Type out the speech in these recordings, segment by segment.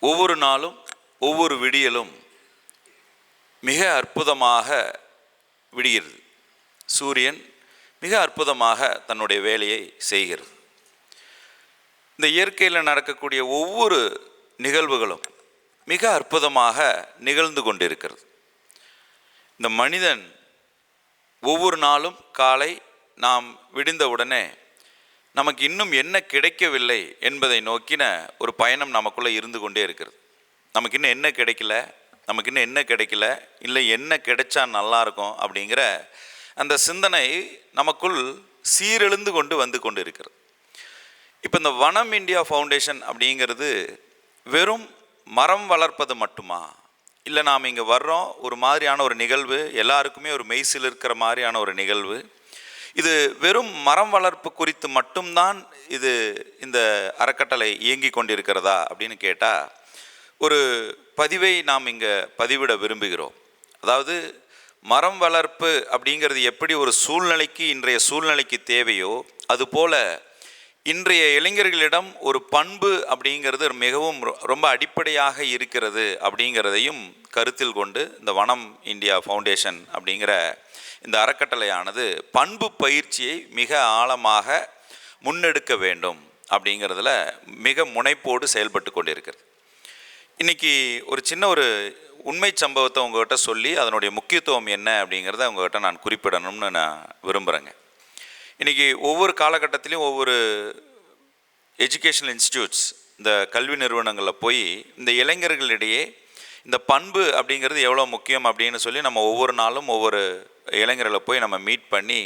ஒவ்வொரு நாளும் ஒவ்வொரு விடியலும் மிக அற்புதமாக விடுகிறது. சூரியன் மிக அற்புதமாக தன்னுடைய வேலையை செய்கிறது. இந்த இயற்கையில் நடக்கக்கூடிய ஒவ்வொரு நிகழ்வுகளும் மிக அற்புதமாக நிகழ்ந்து கொண்டிருக்கிறது. இந்த மனிதன் ஒவ்வொரு நாளும் காலை நாம் விடிந்தவுடனே நமக்கு இன்னும் என்ன கிடைக்கவில்லை என்பதை நோக்கின ஒரு பயணம் நமக்குள்ளே இருந்து கொண்டே இருக்கிறது. நமக்கு இன்னும் என்ன கிடைக்கல? நமக்கு இன்னும் என்ன கிடைக்கல? இல்லை என்ன கிடைச்சா நல்லாயிருக்கும் அப்படிங்கிற அந்த சிந்தனை நமக்குள் சீரெழுந்து கொண்டு வந்து கொண்டு இருக்கிறது இப்போ இந்த வனம் இந்தியா ஃபவுண்டேஷன் அப்படிங்கிறது வெறும் மரம் வளர்ப்பது மட்டுமா? இல்லை நாம் இங்கே வர்றோம் ஒரு மாதிரியான ஒரு நிகழ்வு எல்லாருக்குமே ஒரு மெய்சில் இருக்கிற மாதிரியான ஒரு நிகழ்வு இது வெறும் மரம் வளர்ப்பு குறித்து மட்டும்தான் இது இந்த அறக்கட்டளை இயங்கி கொண்டிருக்கிறதா அப்படின்னு கேட்டால் ஒரு பதிவை நாம் இங்கே பதிவிட விரும்புகிறோம். அதாவது மரம் வளர்ப்பு அப்படிங்கிறது எப்படி ஒரு சூழ்நிலைக்கு இன்றைய சூழ்நிலைக்கு தேவையோ அதுபோல் இன்றைய இளைஞர்களிடம் ஒரு பண்பு அப்படிங்கிறது மிகவும் ரொ- ரொம்ப அடிப்படையாக இருக்கிறது அப்படிங்கிறதையும் கருத்தில் கொண்டு இந்த வனம் இந்தியா ஃபவுண்டேஷன் அப்படிங்கிற இந்த அறக்கட்டளையானது பண்பு பயிற்சியை மிக ஆழமாக முன்னெடுக்க வேண்டும் அப்படிங்கிறதுல மிக முனைப்போடு செயல்பட்டு கொண்டிருக்கிறது. இன்னைக்கு ஒரு சின்ன ஒரு உண்மை சம்பவத்தை உங்ககிட்ட சொல்லி அதனுடைய முக்கியத்துவம் என்ன அப்படிங்கிறத உங்கள்கிட்ட நான் குறிப்பிடணும்னு நான் விரும்புகிறேங்க இன்றைக்கி ஒவ்வொரு காலகட்டத்திலையும் ஒவ்வொரு எஜுகேஷனல் இன்ஸ்டியூட்ஸ் இந்த கல்வி நிறுவனங்களில் போய் இந்த இளைஞர்களிடையே இந்த பண்பு அப்படிங்கிறது எவ்வளோ முக்கியம் அப்படின்னு சொல்லி நம்ம ஒவ்வொரு நாளும் ஒவ்வொரு இளைஞர்களை போய் நம்ம மீட் பண்ணி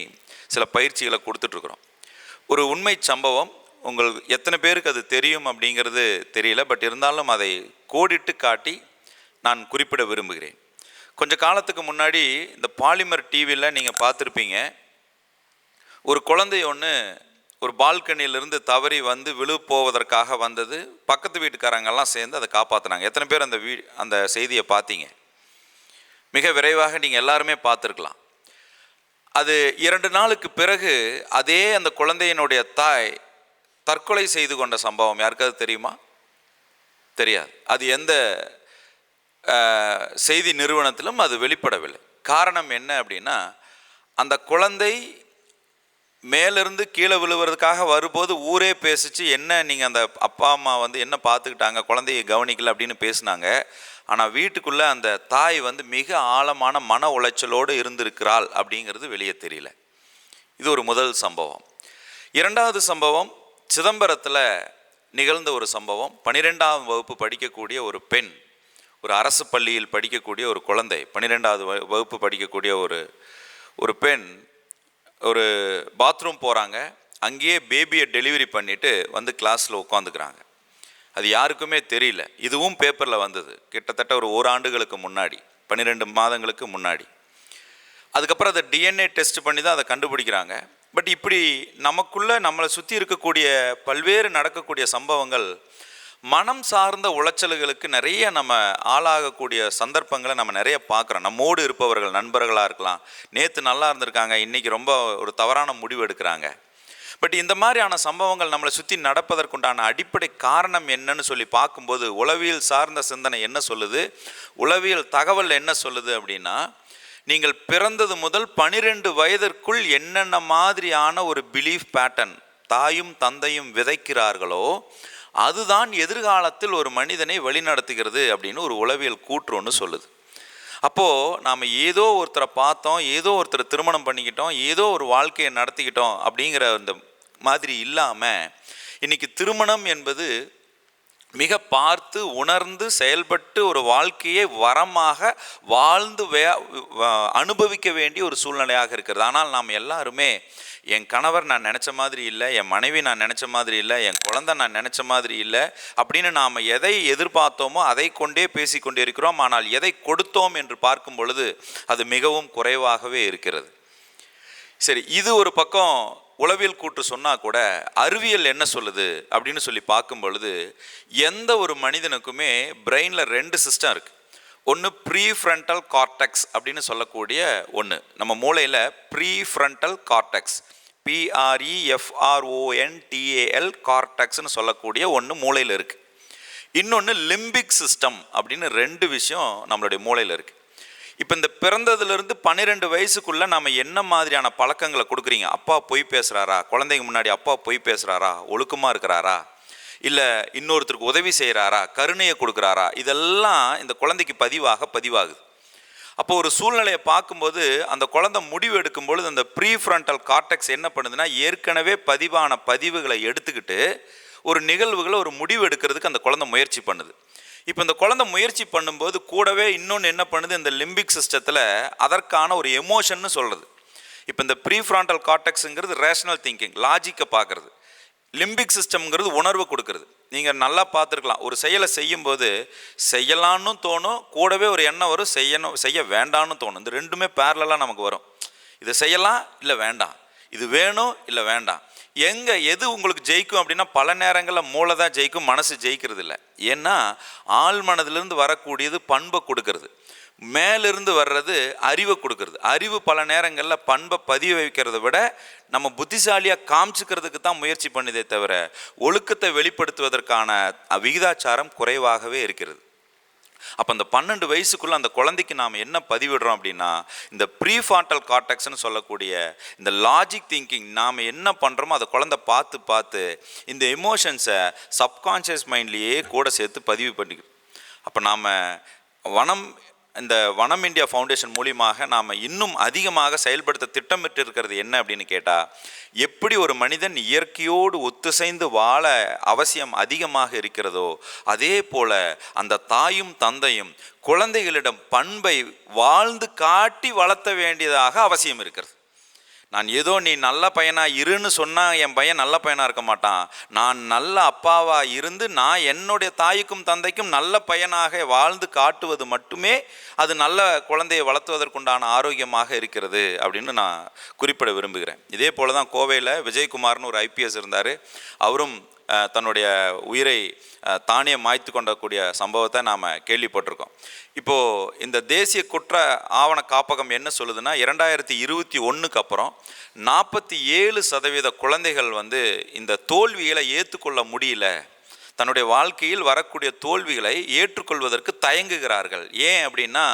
சில பயிற்சிகளை கொடுத்துட்ருக்குறோம். ஒரு உண்மை சம்பவம் உங்களுக்கு எத்தனை பேருக்கு அது தெரியும் அப்படிங்கிறது தெரியல பட் இருந்தாலும் அதை கோடிட்டு காட்டி நான் குறிப்பிட விரும்புகிறேன். கொஞ்ச காலத்துக்கு முன்னாடி இந்த பாலிமர் டிவியில் நீங்கள் பார்த்துருப்பீங்க ஒரு குழந்தை ஒன்று ஒரு பால்கனியிலிருந்து தவறி வந்து விழு போவதற்காக வந்தது. பக்கத்து வீட்டுக்காரங்கெல்லாம் சேர்ந்து அதை காப்பாற்றினாங்க எத்தனை பேர் அந்த வீ அந்த செய்தியை பார்த்தீங்க? மிக விரைவாக நீங்கள் எல்லாருமே பார்த்துருக்கலாம். அது இரண்டு நாளுக்கு பிறகு அதே அந்த குழந்தையினுடைய தாய் தற்கொலை செய்து கொண்ட சம்பவம் யாருக்காவது தெரியுமா? தெரியாது. அது எந்த செய்தி நிறுவனத்திலும் அது வெளிப்படவில்லை. காரணம் என்ன அப்படின்னா அந்த குழந்தை மேலேருந்து கீழே விழுவுறதுக்காக வரும்போது ஊரே பேசிச்சு என்ன நீங்கள் அந்த அப்பா அம்மா வந்து என்ன பார்த்துக்கிட்டாங்க? குழந்தைய கவனிக்கல அப்படின்னு பேசுனாங்க. ஆனால் வீட்டுக்குள்ளே அந்த தாய் வந்து மிக ஆழமான மன உளைச்சலோடு இருந்திருக்கிறாள் அப்படிங்கிறது வெளியே தெரியல. இது ஒரு முதல் சம்பவம். இரண்டாவது சம்பவம் சிதம்பரத்தில் நிகழ்ந்த ஒரு சம்பவம். பனிரெண்டாம் வகுப்பு படிக்கக்கூடிய ஒரு பெண் ஒரு அரசு பள்ளியில் படிக்கக்கூடிய ஒரு குழந்தை பன்னிரெண்டாவது வ- வகுப்பு படிக்கக்கூடிய ஒரு ஒரு பெண் ஒரு பாத்ரூம் போகிறாங்க அங்கேயே பேபியை டெலிவரி பண்ணிவிட்டு வந்து கிளாஸில் உட்காந்துக்கிறாங்க அது யாருக்குமே தெரியல. இதுவும் பேப்பரில் வந்தது. கிட்டத்தட்ட ஒரு ஓராண்டுகளுக்கு முன்னாடி. பன்னிரெண்டு மாதங்களுக்கு முன்னாடி. அதுக்கப்புறம் அதை டிஎன்ஏ டெஸ்ட் பண்ணி தான் அதை கண்டுபிடிக்கிறாங்க. பட் இப்படி நமக்குள்ளே நம்மளை சுற்றி இருக்கக்கூடிய பல்வேறு நடக்கக்கூடிய சம்பவங்கள் மனம் சார்ந்த உளைச்சல்களுக்கு நிறைய நம்ம ஆளாகக்கூடிய சந்தர்ப்பங்களை நம்ம நிறைய பார்க்குறோம். நம்மோடு இருப்பவர்கள் நண்பர்களாக இருக்கலாம். நேற்று நல்லா இருந்திருக்காங்க இன்றைக்கி ரொம்ப ஒரு தவறான முடிவு எடுக்கிறாங்க. பட் இந்த மாதிரியான சம்பவங்கள் நம்மளை சுற்றி நடப்பதற்குண்டான அடிப்படை காரணம் என்னன்னு சொல்லி பார்க்கும்போது உளவியல் சார்ந்த சிந்தனை என்ன சொல்லுது? உளவியல் தகவல் என்ன சொல்லுது அப்படின்னா நீங்கள் பிறந்தது முதல் பனிரெண்டு வயதிற்குள் என்னென்ன மாதிரியான ஒரு பிலீஃப் பேட்டர்ன் தாயும் தந்தையும் விதைக்கிறார்களோ அதுதான் எதிர்காலத்தில் ஒரு மனிதனை வழிநடத்துகிறது அப்படின்னு ஒரு உளவியல் கூற்று ஒன்று சொல்லுது. அப்போது நாம் ஏதோ ஒருத்தரை பார்த்தோம் ஏதோ ஒருத்தரை திருமணம் பண்ணிக்கிட்டோம் ஏதோ ஒரு வாழ்க்கையை நடத்திக்கிட்டோம் அப்படிங்கிற அந்த மாதிரி இல்லாமல் இன்றைக்கி திருமணம் என்பது மிக பார்த்து உணர்ந்து செயல்பட்டு ஒரு வாழ்க்கையை வரமாக வாழ்ந்து வே அனுபவிக்க வேண்டிய ஒரு சூழ்நிலையாக இருக்கிறது. ஆனால் நாம் எல்லாருமே என் கணவர் நான் நினச்ச மாதிரி இல்லை என் மனைவி நான் நினச்ச மாதிரி இல்லை என் குழந்தை நான் நினச்ச மாதிரி இல்லை அப்படின்னு நாம் எதை எதிர்பார்த்தோமோ அதை கொண்டே பேசிக்கொண்டே இருக்கிறோம் ஆனால் எதை கொடுத்தோம் என்று பார்க்கும் பொழுது அது மிகவும் குறைவாகவே இருக்கிறது. சரி இது ஒரு பக்கம் உளவியல் கூற்று சொன்னால் கூட அறிவியல் என்ன சொல்லுது அப்படின்னு சொல்லி பார்க்கும் பொழுது எந்த ஒரு மனிதனுக்குமே பிரெயினில் ரெண்டு சிஸ்டம் இருக்குது ஒன்று ப்ரீ ஃப்ரண்டல் கார்டெக்ஸ் அப்படின்னு சொல்லக்கூடிய ஒன்று நம்ம மூளையில் ப்ரீ ஃப்ரண்டல் கார்டெக்ஸ் பிஆர்இஎஃப்ஆர்ஓஎன்டிஏஎல் கார்டெக்ஸ்னு சொல்லக்கூடிய ஒன்று மூளையில் இருக்குது இன்னொன்று லிம்பிக் சிஸ்டம் அப்படின்னு ரெண்டு விஷயம் நம்மளுடைய மூளையில் இருக்குது இப்போ இந்த பிறந்ததுலேருந்து பன்னிரெண்டு வயசுக்குள்ளே நம்ம என்ன மாதிரியான பழக்கங்களை கொடுக்குறீங்க? அப்பா பொய் பேசுகிறாரா குழந்தைங்க முன்னாடி அப்பா பொய் பேசுகிறாரா ஒழுக்கமாக இருக்கிறாரா? இல்லை இன்னொருத்தருக்கு உதவி செய்கிறாரா கருணையை கொடுக்குறாரா இதெல்லாம் இந்த குழந்தைக்கு பதிவாக பதிவாகுது. அப்போ ஒரு சூழ்நிலையை பார்க்கும்போது அந்த குழந்தை முடிவு எடுக்கும் பொழுது அந்த ப்ரீ ஃப்ரண்டல் கார்டெக்ஸ் என்ன பண்ணுதுன்னா ஏற்கனவே பதிவான பதிவுகளை எடுத்துக்கிட்டு ஒரு நிகழ்வுகளை ஒரு முடிவு எடுக்கிறதுக்கு அந்த குழந்தை முயற்சி பண்ணுது. இப்போ இந்த குழந்தை முயற்சி பண்ணும்போது கூடவே இன்னொன்று என்ன பண்ணுது இந்த லிம்பிக் சிஸ்டத்தில் அதற்கான ஒரு எமோஷன்னு சொல்கிறது இப்போ இந்த ப்ரீ ஃப்ராண்டல் கார்டெக்ஸுங்கிறது ரேஷனல் திங்கிங் லாஜிக்கை பார்க்குறது. லிம்பிக் சிஸ்டம்ங்கிறது உணர்வு கொடுக்கறது. நீங்கள் நல்லா பார்த்துருக்கலாம். ஒரு செயலை செய்யும்போது செய்யலான்னு தோணும் கூடவே ஒரு எண்ணம் வரும் செய்யணும் செய்ய வேண்டான்னு தோணும். இந்த ரெண்டுமே பேரலாக நமக்கு வரும். இதை செய்யலாம் இல்லை வேண்டாம். இது வேணும் இல்லை வேண்டாம். எங்கே எது உங்களுக்கு ஜெயிக்கும் அப்படின்னா பல நேரங்களில் மூளை தான் ஜெயிக்கும் மனசு ஜெயிக்கிறது இல்லை ஏன்னா ஆள் மனதிலிருந்து வரக்கூடியது பண்பை கொடுக்கறது. மேலிருந்து வர்றது அறிவை கொடுக்கறது. அறிவு பல நேரங்களில் பண்பை பதிய வைக்கிறத விட நம்ம புத்திசாலியாக காமிச்சுக்கிறதுக்கு தான் முயற்சி பண்ணுதே தவிர ஒழுக்கத்தை வெளிப்படுத்துவதற்கான விகிதாச்சாரம் குறைவாகவே இருக்கிறது. அப்போ அந்த பன்னெண்டு வயசுக்குள்ளே அந்த குழந்தைக்கு நாம் என்ன பதிவிடுறோம் அப்படின்னா இந்த ப்ரீஃபாண்டல் கார்டெக்ஸ்னு சொல்லக்கூடிய இந்த லாஜிக் திங்கிங் நாம் என்ன பண்ணுறோமோ அதை குழந்தை பார்த்து பார்த்து இந்த எமோஷன்ஸை சப்கான்ஷியஸ் மைண்ட்லேயே கூட சேர்த்து பதிவு பண்ணிக்கிறோம் அப்போ நாம் வனம் இந்த வனம் இந்தியா ஃபவுண்டேஷன் மூலியமாக நாம் இன்னும் அதிகமாக செயல்படுத்த திட்டமிட்டு இருக்கிறது என்ன அப்படின்னு கேட்டால் எப்படி ஒரு மனிதன் இயற்கையோடு ஒத்துசைந்து வாழ அவசியம் அதிகமாக இருக்கிறதோ அதே போல் அந்த தாயும் தந்தையும் குழந்தைகளிடம் பண்பை வாழ்ந்து காட்டி வளர்த்த வேண்டியதாக அவசியம் இருக்கிறது. நான் ஏதோ நீ நல்ல பையனாக இருன்னு சொன்னால் என் பையன் நல்ல பையனாக இருக்க மாட்டான். நான் நல்ல அப்பாவாக இருந்து நான் என்னுடைய தாய்க்கும் தந்தைக்கும் நல்ல பையனாக வாழ்ந்து காட்டுவது மட்டுமே அது நல்ல குழந்தையை வளர்த்துவதற்குண்டான ஆரோக்கியமாக இருக்கிறது அப்படின்னு நான் குறிப்பிட விரும்புகிறேன். இதே போல தான் கோவையில் விஜயகுமார்னு ஒரு ஐபிஎஸ் இருந்தார். அவரும் தன்னுடைய உயிரை தானே மாய்த்து கொண்டக்கூடிய சம்பவத்தை நாம் கேள்விப்பட்டிருக்கோம். இப்போது இந்த தேசிய குற்ற ஆவண காப்பகம் என்ன சொல்லுதுன்னா இரண்டாயிரத்தி இருபத்தி ஒன்றுக்கு அப்புறம் நாற்பத்தி ஏழு சதவீத குழந்தைகள் வந்து இந்த தோல்விகளை ஏற்றுக்கொள்ள முடியல. தன்னுடைய வாழ்க்கையில் வரக்கூடிய தோல்விகளை ஏற்றுக்கொள்வதற்கு தயங்குகிறார்கள். ஏன் அப்படின்னா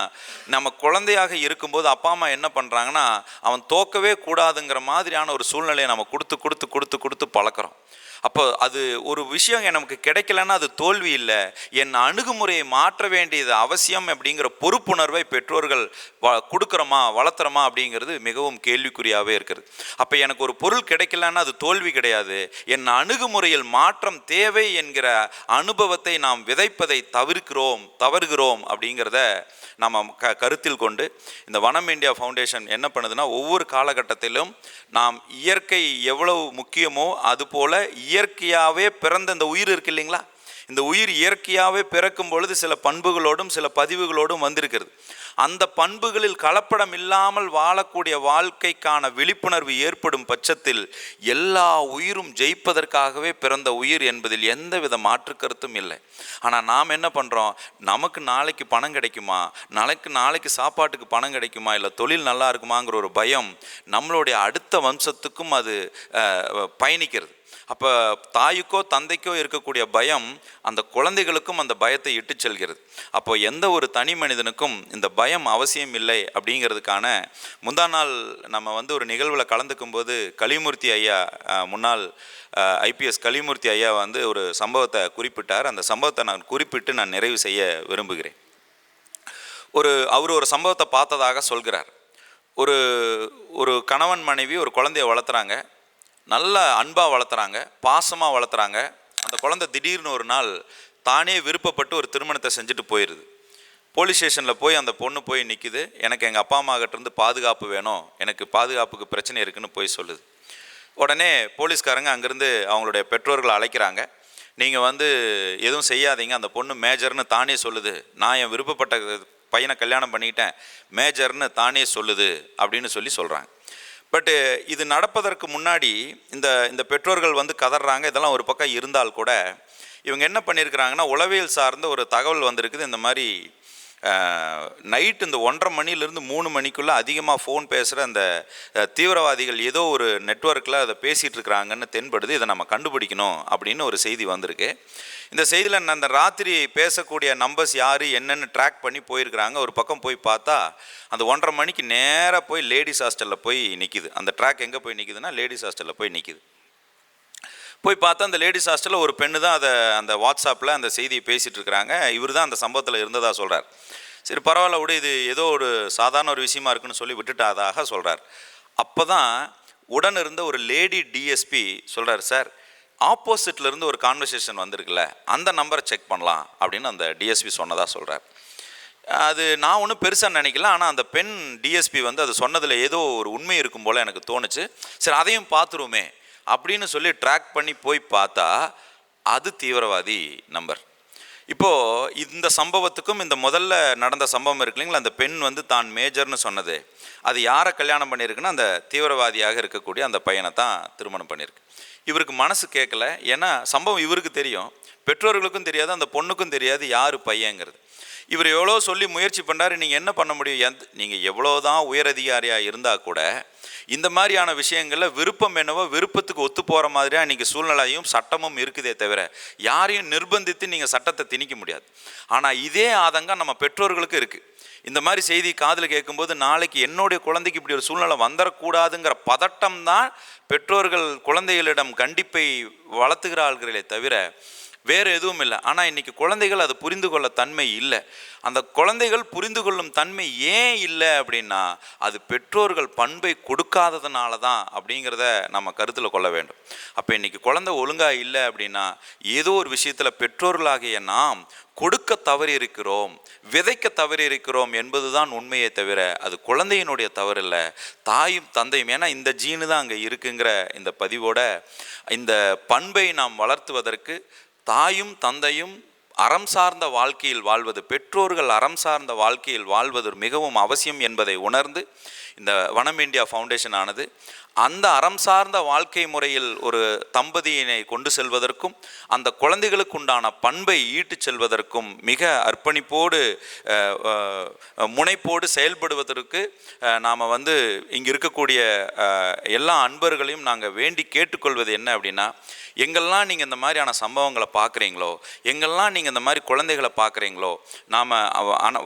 நம்ம குழந்தையாக இருக்கும்போது அப்பா அம்மா என்ன பண்ணுறாங்கன்னா அவன் தோக்கவே கூடாதுங்கிற மாதிரியான ஒரு சூழ்நிலையை நம்ம கொடுத்து கொடுத்து கொடுத்து கொடுத்து பழக்கிறோம். அப்போ அது ஒரு விஷயம் நமக்கு கிடைக்கலன்னா அது தோல்வி இல்லை. என் அணுகுமுறையை மாற்ற வேண்டியது அவசியம் அப்படிங்கிற பொறுப்புணர்வை பெற்றோர்கள் வ கொடுக்குறோமா வளர்த்துறோமா அப்படிங்கிறது மிகவும் கேள்விக்குறியாகவே இருக்கிறது அப்போ எனக்கு ஒரு பொருள் கிடைக்கலன்னா அது தோல்வி கிடையாது. என் அணுகுமுறையில் மாற்றம் தேவை என்கிற அனுபவத்தை நாம் விதைப்பதை தவிர்க்கிறோம் தவறுகிறோம் அப்படிங்கிறத நம்ம க கருத்தில் கொண்டு இந்த வனம் இந்தியா ஃபவுண்டேஷன் என்ன பண்ணுதுன்னா ஒவ்வொரு காலகட்டத்திலும் நாம் இயற்கை எவ்வளவு முக்கியமோ அதுபோல் இயற்கையாகவே பிறந்த இந்த உயிர் இருக்கு இல்லைங்களா? இந்த உயிர் இயற்கையாகவே பிறக்கும் பொழுது சில பண்புகளோடும் சில பதிவுகளோடும் வந்திருக்கிறது. அந்த பண்புகளில் கலப்படம் இல்லாமல் வாழக்கூடிய வாழ்க்கைக்கான விழிப்புணர்வு ஏற்படும் பட்சத்தில் எல்லா உயிரும் ஜெயிப்பதற்காகவே பிறந்த உயிர் என்பதில் எந்தவித மாற்று கருத்தும் இல்லை. ஆனால் நாம் என்ன பண்ணுறோம் நமக்கு நாளைக்கு பணம் கிடைக்குமா? நாளைக்கு நாளைக்கு சாப்பாட்டுக்கு பணம் கிடைக்குமா? இல்லை தொழில் நல்லா இருக்குமாங்கிற ஒரு பயம் நம்மளுடைய அடுத்த வம்சத்துக்கும் அது பயணிக்கிறது. அப்போ தாய்க்கோ தந்தைக்கோ இருக்கக்கூடிய பயம் அந்த குழந்தைகளுக்கும் அந்த பயத்தை இட்டு செல்கிறது. அப்போ எந்த ஒரு தனி மனிதனுக்கும் இந்த பயம் அவசியம் இல்லை அப்படிங்கிறதுக்கான முந்தா நாள் நம்ம வந்து ஒரு நிகழ்வில் கலந்துக்கும் போது கலிமூர்த்தி ஐயா முன்னாள் ஐபிஎஸ் கலிமூர்த்தி ஐயா வந்து ஒரு சம்பவத்தை குறிப்பிட்டார். அந்த சம்பவத்தை நான் குறிப்பிட்டு நான் நிறைவு செய்ய விரும்புகிறேன். ஒரு அவர் ஒரு சம்பவத்தை பார்த்ததாக சொல்கிறார். ஒரு ஒரு கணவன் மனைவி ஒரு குழந்தைய வளர்த்துறாங்க. நல்ல அன்பாக வளர்த்துறாங்க பாசமாக வளர்த்துறாங்க. அந்த குழந்தை திடீர்னு ஒரு நாள் தானே விருப்பப்பட்டு ஒரு திருமணத்தை செஞ்சுட்டு போயிடுது போலீஸ் ஸ்டேஷனில் போய் அந்த பொண்ணு போய் நிற்குது எனக்கு எங்கள் அப்பா அம்மா பாதுகாப்பு வேணும். எனக்கு பாதுகாப்புக்கு பிரச்சனை இருக்குதுன்னு போய் சொல்லுது. உடனே போலீஸ்காரங்க அங்கேருந்து அவங்களுடைய பெற்றோர்களை அழைக்கிறாங்க. நீங்கள் வந்து எதுவும் செய்யாதீங்க. அந்த பொண்ணு மேஜர்னு தானே சொல்லுது. நான் என் விருப்பப்பட்ட பையனை கல்யாணம் பண்ணிக்கிட்டேன். மேஜர்னு தானே சொல்லுது அப்படின்னு சொல்லி சொல்கிறாங்க பட்டு uh, இது நடப்பதற்கு முன்னாடி இந்த இந்த பெற்றோர்கள் வந்து கதறாங்க இதெல்லாம் ஒரு பக்கம் இருந்தால் கூட இவங்க என்ன பண்ணியிருக்கிறாங்கன்னா உளவியல் சார்ந்த ஒரு தகவல் வந்திருக்குது இந்த மாதிரி நைட் இந்த ஒன்றரை மணிலேருந்து மூணு மணிக்குள்ளே அதிகமாக ஃபோன் பேசுகிற அந்த தீவிரவாதிகள் ஏதோ ஒரு நெட்வொர்க்கில் அதை பேசிகிட்டு இருக்கிறாங்கன்னு தென்படுது. இதை நம்ம கண்டுபிடிக்கணும் அப்படின்னு ஒரு செய்தி வந்திருக்கு. இந்த செய்தியில் அந்த ராத்திரி பேசக்கூடிய நம்பர்ஸ் யார் என்னென்னு ட்ராக் பண்ணி போயிருக்கிறாங்க. ஒரு பக்கம் போய் பார்த்தா அந்த ஒன்றரை மணிக்கு நேராக போய் லேடிஸ் ஹாஸ்டலில் போய் நிற்கிது அந்த ட்ராக் எங்கே போய் நிற்கிதுன்னா லேடிஸ் ஹாஸ்டலில் போய் நிற்கிது போய் பார்த்தா அந்த லேடிஸ் ஹாஸ்டலில் ஒரு பெண்ணு தான் அதை அந்த வாட்ஸ்அப்பில் அந்த செய்தியை பேசிகிட்டு இருக்கிறாங்க. இவர் தான் அந்த சம்பவத்தில் இருந்ததாக சொல்கிறார் சரி பரவாயில்ல விட இது ஏதோ ஒரு சாதாரண ஒரு விஷயமா இருக்குன்னு சொல்லி விட்டுட்டாதாக சொல்கிறார் அப்போ தான் உடன் இருந்த ஒரு லேடி டிஎஸ்பி சொல்கிறார் சார் ஆப்போசிட்டில் இருந்து ஒரு கான்வர்சேஷன் வந்திருக்குல்ல அந்த நம்பரை செக் பண்ணலாம் அப்படின்னு அந்த டிஎஸ்பி சொன்னதாக சொல்கிறார் அது நான் ஒன்றும் பெருசாக நினைக்கல ஆனால் அந்த பெண் டிஎஸ்பி வந்து அது சொன்னதில் ஏதோ ஒரு உண்மை இருக்கும் போல் எனக்கு தோணுச்சு. சரி அதையும் பார்த்துருவோமே அப்படின்னு சொல்லி ட்ராக் பண்ணி போய் பார்த்தா அது தீவிரவாதி நம்பர் இப்போது இந்த சம்பவத்துக்கும் இந்த முதல்ல நடந்த சம்பவம் இருக்கு இல்லைங்களா? அந்த பெண் வந்து தான் மேஜர்னு சொன்னது. அது யாரை கல்யாணம் பண்ணியிருக்குன்னா அந்த தீவிரவாதியாக இருக்கக்கூடிய அந்த பையனை தான் திருமணம் பண்ணியிருக்கு. இவருக்கு மனசு கேட்கல ஏன்னா சம்பவம் இவருக்கு தெரியும். பெற்றோர்களுக்கும் தெரியாது அந்த பொண்ணுக்கும் தெரியாது யார் பையங்கிறது. இவர் எவ்வளோ சொல்லி முயற்சி பண்ணார் நீங்கள் என்ன பண்ண முடியும்? எந்த நீங்கள் எவ்வளோ தான் உயரதிகாரியாக இருந்தால் கூட இந்த மாதிரியான விஷயங்களில் விருப்பம் என்னவோ விருப்பத்துக்கு ஒத்து போகிற மாதிரியாக இன்றைக்கி சூழ்நிலையும் சட்டமும் இருக்குதே தவிர யாரையும் நிர்பந்தித்து நீங்கள் சட்டத்தை திணிக்க முடியாது. ஆனால் இதே ஆதங்கம் நம்ம பெற்றோர்களுக்கு இருக்குது இந்த மாதிரி செய்தி காதில் கேட்கும்போது நாளைக்கு என்னுடைய குழந்தைக்கு இப்படி ஒரு சூழ்நிலை வந்துடக்கூடாதுங்கிற பதட்டம் தான் பெற்றோர்கள் குழந்தைகளிடம் கண்டிப்பை வளர்த்துகிறார்களே தவிர வேறு எதுவும் இல்லை. ஆனால் இன்றைக்கி குழந்தைகள் அது புரிந்து கொள்ள தன்மை இல்லை. அந்த குழந்தைகள் புரிந்து கொள்ளும் தன்மை ஏன் இல்லை அப்படின்னா அது பெற்றோர்கள் பண்பை கொடுக்காததுனால தான் அப்படிங்கிறத நம்ம கருத்தில் கொள்ள வேண்டும். அப்போ இன்னைக்கு குழந்தை ஒழுங்காக இல்லை அப்படின்னா ஏதோ ஒரு விஷயத்தில் பெற்றோர்களாகிய நாம் கொடுக்க தவறி இருக்கிறோம் விதைக்க தவறி இருக்கிறோம் என்பதுதான் உண்மையே தவிர அது குழந்தையினுடைய தவறு இல்லை. தாயும் தந்தையும் ஏன்னா இந்த ஜீனு தான் அங்கே இருக்குங்கிற இந்த பதிவோட இந்த பண்பை நாம் வளர்த்துவதற்கு தாயும் தந்தையும் அறம் சார்ந்த வாழ்க்கையில் வாழ்வது பெற்றோர்கள் அறம் சார்ந்த வாழ்க்கையில் வாழ்வது மிகவும் அவசியம் என்பதை உணர்ந்து இந்த வனம் இந்தியா ஃபவுண்டேஷன் ஆனது அந்த அறம் சார்ந்த வாழ்க்கை முறையில் ஒரு தம்பதியினை கொண்டு செல்வதற்கும் அந்த குழந்தைகளுக்கு உண்டான பண்பை ஈட்டுச் செல்வதற்கும் மிக அர்ப்பணிப்போடு முனைப்போடு செயல்படுவதற்கு நாம் வந்து இங்கே இருக்கக்கூடிய எல்லா அன்பர்களையும் நாங்கள் வேண்டி கேட்டுக்கொள்வது என்ன அப்படின்னா எங்கெல்லாம் நீங்கள் இந்த மாதிரியான சம்பவங்களை பார்க்குறீங்களோ எங்கெல்லாம் நீங்கள் இந்த மாதிரி குழந்தைகளை பார்க்குறீங்களோ நாம்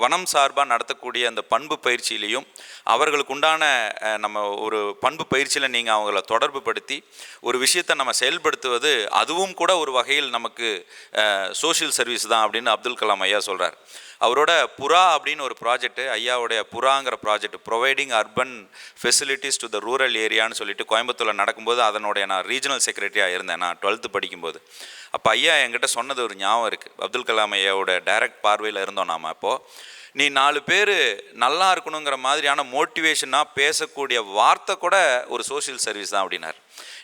வனம் சார்பாக நடத்தக்கூடிய அந்த பண்பு பயிற்சியிலையும் அவர்களுக்கு உண்டான நம்ம ஒரு பண்பு பயிற்சியில் நீங்கள் அவங்கள தொடர்பு படுத்தி ஒரு விஷயத்தை நம்ம செயல்படுத்துவது அதுவும் கூட ஒரு வகையில் நமக்கு சோஷியல் சர்வீஸ் தான் அப்படின்னு அப்துல் கலாம் ஐயா சொல்கிறார் அவரோட புறா அப்படின்னு ஒரு ப்ராஜெக்ட் ஐயாவுடைய புறாங்கிற project providing urban facilities to the rural ஏரியான்னு சொல்லிட்டு கோயம்புத்தூரில் நடக்கும்போது அதனுடைய நான் ரீஜனல் செக்ரட்டரியாக இருந்தேன் நான். டுவெல்த்து படிக்கும்போது. அப்போ ஐயா என்கிட்ட சொன்னது ஒரு ஞாபகம் இருக்குது அப்துல் கலாம் ஐயாவோட டைரக்ட் பார்வையில் இருந்தோம் நாம் அப்போது நீ நாலு பேர் நல்லா இருக்கணுங்கிற மாதிரியான மோட்டிவேஷனாக பேசக்கூடிய வார்த்தை கூட ஒரு சோஷியல் சர்வீஸ் தான் அப்படின்னார்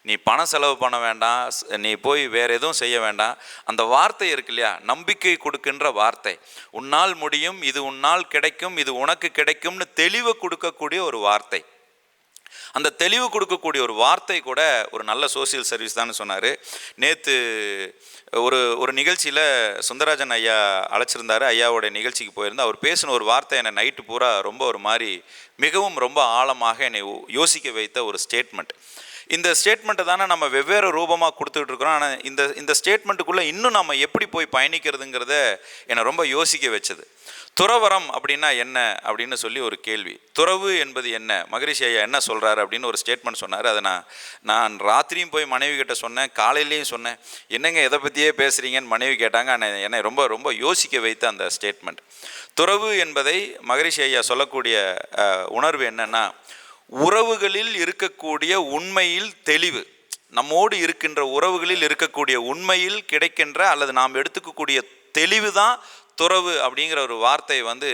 நீ பணம் செலவு பண்ண வேண்டாம் நீ போய் வேறு எதுவும் செய்ய வேண்டாம். அந்த வார்த்தை இருக்கு இல்லையா? நம்பிக்கை கொடுக்கின்ற வார்த்தை. உன்னால் முடியும் இது உன்னால் கிடைக்கும் இது உனக்கு கிடைக்கும்னு தெளிவை கொடுக்கக்கூடிய ஒரு வார்த்தை. அந்த தெளிவு கொடுக்கக்கூடிய ஒரு வார்த்தை கூட ஒரு நல்ல சோஷியல் சர்வீஸ் தான் சொன்னார். நேற்று ஒரு ஒரு நிகழ்ச்சியில் சுந்தரராஜன் ஐயா அழைச்சிருந்தார். ஐயாவோட நிகழ்ச்சிக்கு போயிருந்தா அவர் பேசின ஒரு வார்த்தை என்னை நைட்டு பூரா ரொம்ப ஒரு மாதிரி மிகவும் ரொம்ப ஆழமாக என்னை யோ- யோசிக்க வைத்த ஒரு ஸ்டேட்மெண்ட் இந்த ஸ்டேட்மெண்ட்டை தானே நம்ம வெவ்வேறு ரூபமாக கொடுத்துட்டு இருக்கிறோம். ஆனால் இந்த இந்த ஸ்டேட்மெண்ட்டுக்குள்ளே இன்னும் நம்ம எப்படி போய் பயணிக்கிறதுங்கிறத என்னை ரொம்ப யோசிக்க வச்சது. துறவரம் அப்படின்னா என்ன அப்படின்னு சொல்லி ஒரு கேள்வி. துறவு என்பது என்ன? மகரிஷி ஐயா என்ன சொல்கிறாரு அப்படின்னு ஒரு ஸ்டேட்மெண்ட் சொன்னார். அதை நான் நான் ராத்திரியும் போய் மனைவி கிட்ட சொன்னேன் காலையிலையும் சொன்னேன். என்னங்க எதை பற்றியே பேசுகிறீங்கன்னு மனைவி கேட்டாங்க. ஆனால் என்னை ரொம்ப ரொம்ப யோசிக்க வைத்த அந்த ஸ்டேட்மெண்ட் துறவு என்பதை மகரிஷி ஐயா சொல்லக்கூடிய உணர்வு என்னென்னா உறவுகளில் இருக்கக்கூடிய உண்மையில் தெளிவு. நம்மோடு இருக்கின்ற உறவுகளில் இருக்கக்கூடிய உண்மையில் கிடைக்கின்ற அல்லது நாம் எடுத்துக்கக்கூடிய தெளிவு தான் துறவு அப்படிங்கிற ஒரு வார்த்தை வந்து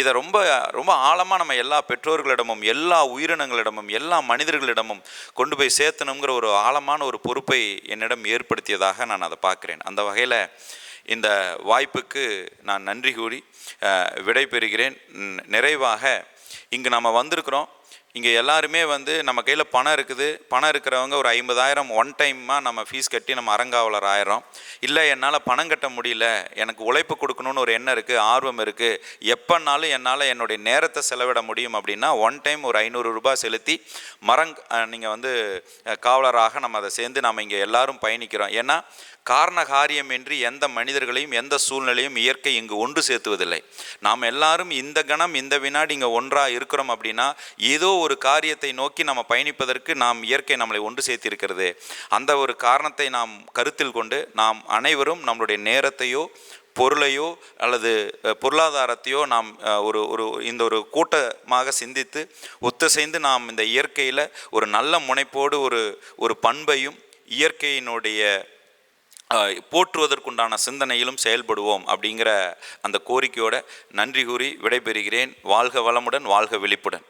இதை ரொம்ப ரொம்ப ஆழமாக நம்ம எல்லா பெற்றோர்களிடமும் எல்லா உயிரினங்களிடமும் எல்லா மனிதர்களிடமும் கொண்டு போய் சேர்த்தணுங்கிற ஒரு ஆழமான ஒரு பொறுப்பை என்னிடம் ஏற்படுத்தியதாக நான் அதை பார்க்குறேன். அந்த வகையில் இந்த வாய்ப்புக்கு நான் நன்றி கூறி விடை பெறுகிறேன் நிறைவாக இங்கு நாம் வந்திருக்கிறோம். இங்கே எல்லாருமே வந்து நம்ம கையில் பணம் இருக்குது. பணம் இருக்கிறவங்க ஒரு ஐம்பதாயிரம் ஒன் டைமாக நம்ம ஃபீஸ் கட்டி நம்ம அறங்காவலர் ஆயிரம் இல்லை என்னால் பணம் கட்ட முடியல. எனக்கு உழைப்பு கொடுக்கணும்னு ஒரு எண்ணம் இருக்குது ஆர்வம் இருக்குது எப்போனாலும் என்னால் என்னுடைய நேரத்தை செலவிட முடியும் அப்படின்னா ஒன் டைம் ஒரு ஐநூறு ரூபாய் செலுத்தி மரங் நீங்கள் வந்து காவலராக நம்ம அதை சேர்ந்து நம்ம இங்கே எல்லாரும் பயணிக்கிறோம். ஏன்னா காரண காரியமின்றி எந்த மனிதர்களையும் எந்த சூழ்நிலையும் இயற்கை இங்கு ஒன்று சேர்த்துவதில்லை. நாம் எல்லாரும் இந்த கணம் இந்த வினாடி இங்கே ஒன்றாக இருக்கிறோம் அப்படின்னா ஏதோ ஒரு காரியத்தை நோக்கி நம்ம பயணிப்பதற்கு நாம் இயற்கை நம்மளை ஒன்று சேர்த்திருக்கிறது. அந்த ஒரு காரணத்தை நாம் கருத்தில் கொண்டு நாம் அனைவரும் நம்மளுடைய நேரத்தையோ பொருளையோ அல்லது பொருளாதாரத்தையோ நாம் ஒரு ஒரு இந்த ஒரு கூட்டமாக சிந்தித்து ஒத்துசைந்து நாம் இந்த இயற்கையில் ஒரு நல்ல முனைப்போடு ஒரு ஒரு பண்பையும் இயற்கையினுடைய போற்றுவதற்குண்டான சிந்தனையிலும் செயல்படுவோம் அப்படிங்கிற அந்த கோரிக்கையோட நன்றி கூறி விடைபெறுகிறேன். வாழ்க வளமுடன் வாழ்க விழிப்புடன்.